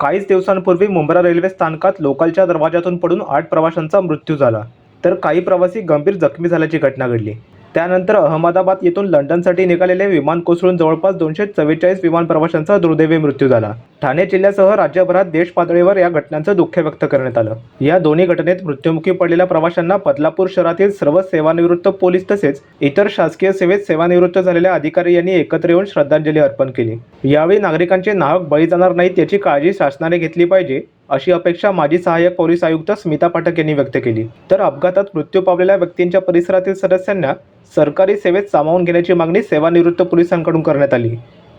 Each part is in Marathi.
काहीच दिवसांपूर्वी मुंब्रा रेल्वे स्थानकात लोकलच्या दरवाजातून पडून आठ प्रवाशांचा मृत्यू झाला. तर काही प्रवासी गंभीर जखमी झाल्याची घटना घडली. त्यानंतर अहमदाबाद येथून लंडनसाठी निघालेले विमान कोसळून जवळपास दोनशे चव्वेचाळीस विमान प्रवाशांचा दुर्दैवी मृत्यू झाला. ठाणे जिल्ह्यासह राज्यभरात देश पातळीवर या घटनांचं दुःख व्यक्त करण्यात आलं. या दोन्ही घटनेत मृत्युमुखी पडलेल्या प्रवाशांना बदलापूर शहरातील सर्व सेवानिवृत्त पोलीस तसेच इतर शासकीय सेवेत सेवानिवृत्त झालेल्या अधिकारी यांनी एकत्र येऊन श्रद्धांजली अर्पण केली. यावेळी नागरिकांचे नाहक बळी जाणार नाहीत याची काळजी शासनाने घेतली पाहिजे अशी अपेक्षा माजी सहाय्यक पोलीस आयुक्त स्मिता पाठक यांनी व्यक्त केली. तर अपघातात मृत्यू पावलेल्या व्यक्तींच्या परिसरातील सदस्यांना सरकारी सेवेत सामावून घेण्याची मागणी सेवानिवृत्त पोलिसांकडून करण्यात आली.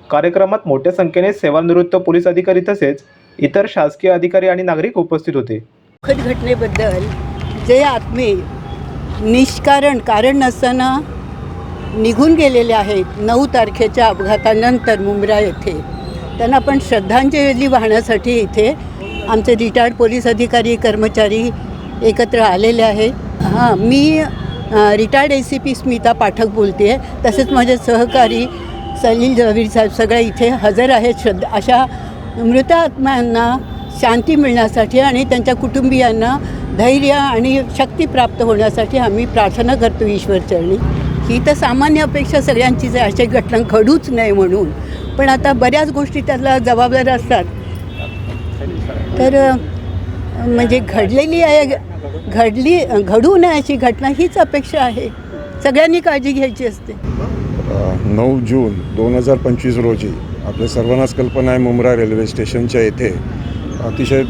कार्यक्रमात मोठ्या संख्येने सेवानिवृत्त पोलीस अधिकारी तसेच इतर शासकीय अधिकारी आणि नागरिक उपस्थित होते. दुःखद घटनेबद्दल जे आत्मे निष्कारण कारण नसताना निघून गेलेले आहेत नऊ तारखेच्या अपघातानंतर मुंब्रा येथे. त्यांना आपण श्रद्धांजली वाहण्यासाठी इथे आमचे रिटायर्ड पोलीस अधिकारी कर्मचारी एकत्र आलेले आहेत हां मी retired A C P Smita Pathak बोलते आहे तसेच माझे सहकारी सलील जवीर साहेब सगळे इथे हजर आहेत. श्रद्धा अशा मृत आत्म्यांना शांती मिळण्यासाठी आणि त्यांच्या कुटुंबियांना धैर्य आणि शक्ती प्राप्त होण्यासाठी आम्ही प्रार्थना करतो ईश्वरचरणी ही तर सामान्य अपेक्षा सगळ्यांचीच आहे. अशी घटना घडूच नये म्हणून. पण आता बऱ्याच गोष्टी त्याला जबाबदार असतात. तर म्हणजे घडलेली आहे घडली घडू नये अशी घटना हीच अपेक्षा आहे. सगळ्यांनी काळजी घ्यायची असते. नऊ जून दोन हजार पंचवीस रोजी आपल्या सर्वांनाच कल्पना आहे मुंब्रा रेल्वे स्टेशनच्या येथे. अतिशय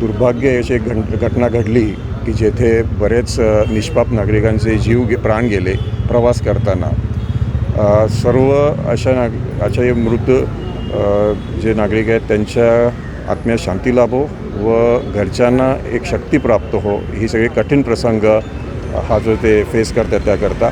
दुर्भाग्य अशी एक घट घटना घडली की जेथे बरेच निष्पाप नागरिकांचे जीव गे प्राण गेले प्रवास करताना. सर्व अशा नाग अशा हे मृत जे नागरिक आहेत त्यांच्या आत्म्या शांती लाभो व घरच्यांना एक शक्ती प्राप्त हो. ही सगळी कठीण प्रसंग हा जो ते फेस करतात त्याकरता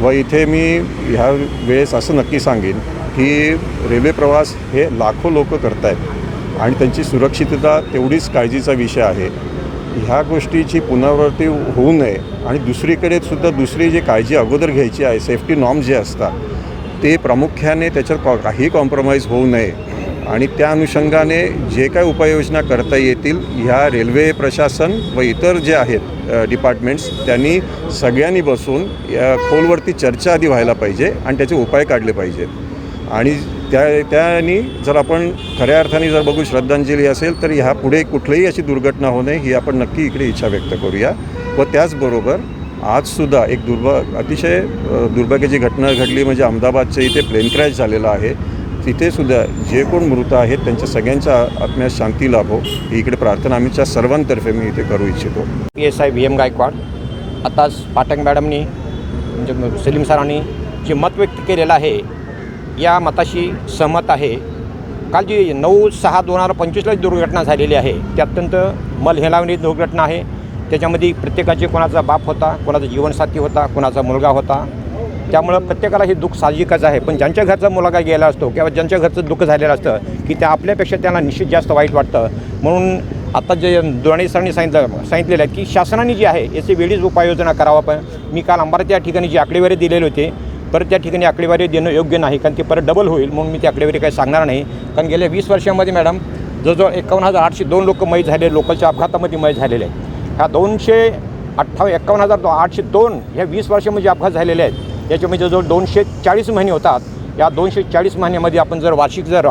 व इथे मी ह्या वेळेस असं नक्की सांगेन की रेल्वे प्रवास हे लाखो लोक करत आहेत आणि त्यांची सुरक्षितता तेवढीच काळजीचा विषय आहे. ह्या गोष्टीची पुनरावृत्ती होऊ नये आणि दुसरीकडे सुद्धा दुसरी जी काळजी अगोदर घ्यायची आहे सेफ्टी नॉर्म जे असतात ते प्रामुख्याने त्याच्यात कॉ- काही कॉम्प्रोमाइज होऊ नये. आणि त्या अनुषंगाने जे काय उपाययोजना करता येतील ह्या रेल्वे प्रशासन व इतर जे आहेत डिपार्टमेंट्स त्यांनी सगळ्यांनी बसून या खोलवरती चर्चा आधी व्हायला पाहिजे आणि त्याचे उपाय काढले पाहिजेत. आणि त्या त्यानी जर आपण खऱ्या अर्थाने जर बघू श्रद्धांजली असेल तर ह्या पुढे कुठलीही अशी दुर्घटना होऊ नये ही आपण नक्की इकडे इच्छा व्यक्त करूया. व त्याचबरोबर आजसुद्धा एक दुर्भ अतिशय दुर्भाग्याची घटना घडली म्हणजे अहमदाबादच्या इथे प्लेन क्रॅश झालेला आहे. तिथेसुद्धा जे कोण मृत आहेत त्यांच्या सगळ्यांच्या आत्म्यास शांती लाभो. ही इकडे प्रार्थना आमच्या सर्वांतर्फे मी इथे करू इच्छितो. P S I V M Gaikwad आताच पाटक मॅडमनी म्हणजे सलीम सरांनी जे मत व्यक्त केलेलं आहे या मताशी सहमत आहे. काल जी नऊ सहा दोन हजार पंचवीसला दुर्घटना झालेली आहे ती अत्यंत मलहेलावणी दुर्घटना आहे. त्याच्यामध्ये प्रत्येकाचे कोणाचा बाप होता कोणाचा जीवनसाथी होता कोणाचा मुलगा होता त्यामुळं प्रत्येकाला हे दुःख साहजिकच आहे. पण ज्यांच्या घरचा मुलगा गेला असतो किंवा ज्यांच्या घरचं दुःख झालेलं असतं की त्या आपल्यापेक्षा त्यांना निश्चित जास्त वाईट वाटतं. म्हणून आता जे दोन्ही सरांनी सांगितलं सांगितलेलं आहे की शासनाने जी आहे याची वेळीच उपाययोजना करावा. पण मी काल अंबारात त्या ठिकाणी जी आकडेवारी दिलेली होती परत त्या ठिकाणी आकडेवारी देणं योग्य नाही कारण ती परत डबल होईल म्हणून मी ती आकडेवारी काही सांगणार नाही. कारण गेल्या वीस वर्षामध्ये मॅडम जवळजवळ एकावन्न हजार आठशे दोन लोक मय झाले लोकलच्या अपघातामध्ये मय झालेले आहेत. ह्या दोनशे अठ्ठावन्न एकावन्न हजार दो आठशे दोन ह्या वीस वर्षामध्ये अपघात झालेले आहेत याच्यामध्ये जो दोनशे चाळीस महिने होतात या दोनशे चाळीस महिन्यामध्ये आपण जर वार्षिक जर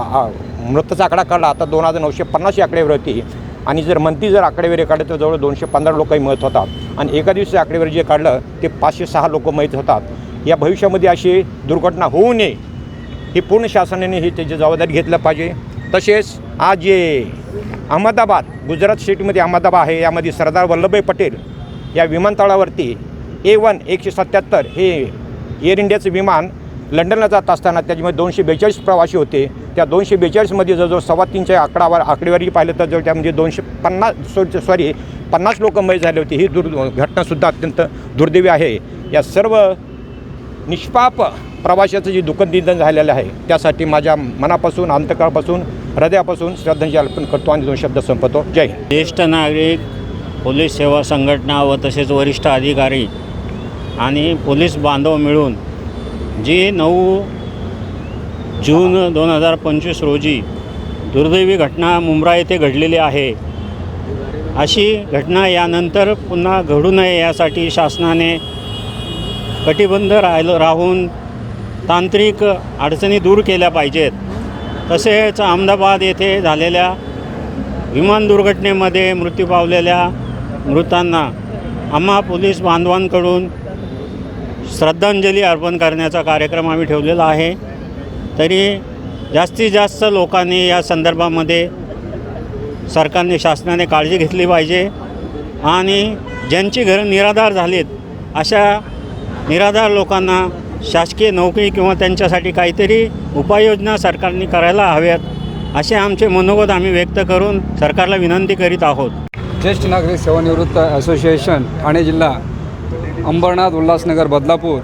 मृतचा आकडा काढला तर दोन हजार नऊशे पन्नास ही आकडेवारी होती आणि जर मंथली जर आकडेवारी काढलं तर जवळ दोनशे पंधरा लोकही मत होतात. आणि एका दिवशी आकडेवारी जे काढलं ते पाचशे सहा लोक मयत होतात. या भविष्यामध्ये अशी दुर्घटना होऊ नये ही पूर्ण शासनाने ही त्याची जबाबदारी घेतलं पाहिजे. तसेच आज जे अहमदाबाद गुजरात स्टेटमध्ये अहमदाबाद आहे यामध्ये सरदार वल्लभभाई पटेल या विमानतळावरती ए वन एकशे सत्याहत्तर हे एअर इंडियाचं विमान लंडनला जात असताना त्याच्यामध्ये दोनशे बेचाळीस प्रवासी होते. त्या दोनशे बेचाळीसमध्ये जवळजवळ सव्वा तीनच्या आकडावर आकडेवारी पाहिलं तर जवळ त्यामध्ये दोनशे पन्नास सॉरी पन्नास लोक मय झाले होते. ही दुर् घटनासुद्धा अत्यंत दुर्दैवी आहे. या सर्व निष्पाप प्रवाशाचं जे दुःखद निधन झालेलं आहे त्यासाठी माझ्या मनापासून अंतकाळपासून हृदयापासून श्रद्धांजली अर्पण करतो आणि दोन शब्द संपतो जय ज्येष्ठ नागरिक पोलीस सेवा संघटना व तसेच वरिष्ठ अधिकारी आणि पोलीस बांधव मिळून जी नऊ जून दोन हजार पंचवीस रोजी दुर्दैवी घटना मुंब्रा येथे घडलेली आहे. अशी घटना यानंतर पुन्हा घडू नये यासाठी शासनाने कटिबंध राहिलं राहून तांत्रिक अडचणी दूर केल्या पाहिजेत. तसेच अहमदाबाद येथे झालेल्या विमान दुर्घटनेमध्ये मृत्यू पावलेल्या मृतांना आम्हा पोलीस बांधवांकडून श्रद्धांजली अर्पण करण्याचा कार्यक्रम आम्ही ठेवलेला आहे. तरी जास्तीत जास्त लोकांनी या संदर्भामध्ये सरकारने शासनाने काळजी घेतली पाहिजे आणि ज्यांची घरं निराधार झालीत अशा निराधार लोकांना शासकीय नोकरी किंवा त्यांच्यासाठी काहीतरी उपाययोजना सरकारने करायला हव्यात असे आमचे मनोगत आम्ही व्यक्त करून सरकारला विनंती करीत आहोत. ज्येष्ठ नागरिक सेवानिवृत्त असोसिएशन ठाणे जिल्हा अंबरनाथ उल्हासनगर बदलापूर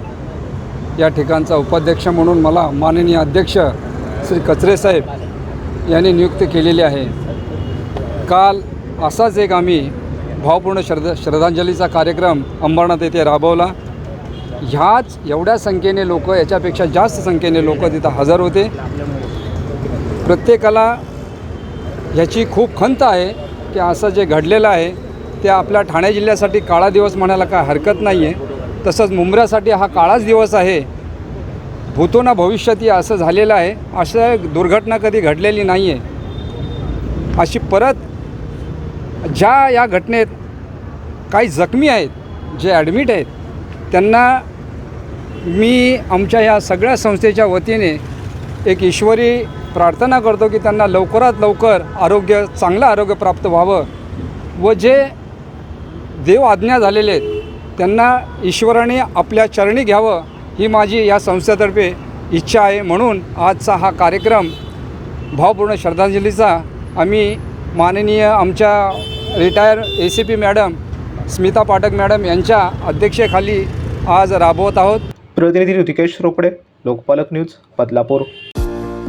या ठिकाणचा उपाध्यक्ष म्हणून मला माननीय अध्यक्ष श्री कचरे साहेब यांनी नियुक्त केलेली आहे. काल असाच एक आम्ही भावपूर्ण श्रद्धा श्रद्धांजलीचा कार्यक्रम अंबरनाथ येथे राबवला. ह्याच एवढ्या संख्येने लोक याच्यापेक्षा जास्त संख्येने लोक तिथं हजर होते. प्रत्येकाला ह्याची खूप खंत आहे की असं जे घडलेलं आहे ते आपल्या ठाणे जिल्ह्यासाठी काळा दिवस म्हणायला काय हरकत नाही आहे. तसंच मुंबऱ्यासाठी हा काळाच दिवस आहे. भूतोना भविष्यात असं झालेलं आहे. अशा दुर्घटना कधी घडलेली नाही आहे अशी परत ज्या या घटनेत काही जखमी आहेत जे ॲडमिट आहेत त्यांना मी आमच्या ह्या सगळ्या संस्थेच्या वतीने एक ईश्वरी प्रार्थना करतो की त्यांना लवकरात लवकर आरोग्य चांगलं आरोग्य प्राप्त व्हावं व जे देव आज्ञा झालेले आहेत. त्यांना ईश्वराने आपल्या चरणी घ्यावं ही माझी या संस्थेतर्फे इच्छा आहे. म्हणून आजचा हा कार्यक्रम भावपूर्ण श्रद्धांजलीचा आम्ही माननीय आमच्या retire A C P madam Smita Pathak madam यांच्या अध्यक्षेखाली आज राबवत आहोत. प्रतिनिधी ऋतिकेश रोकडे लोकपालक न्यूज बदलापूर.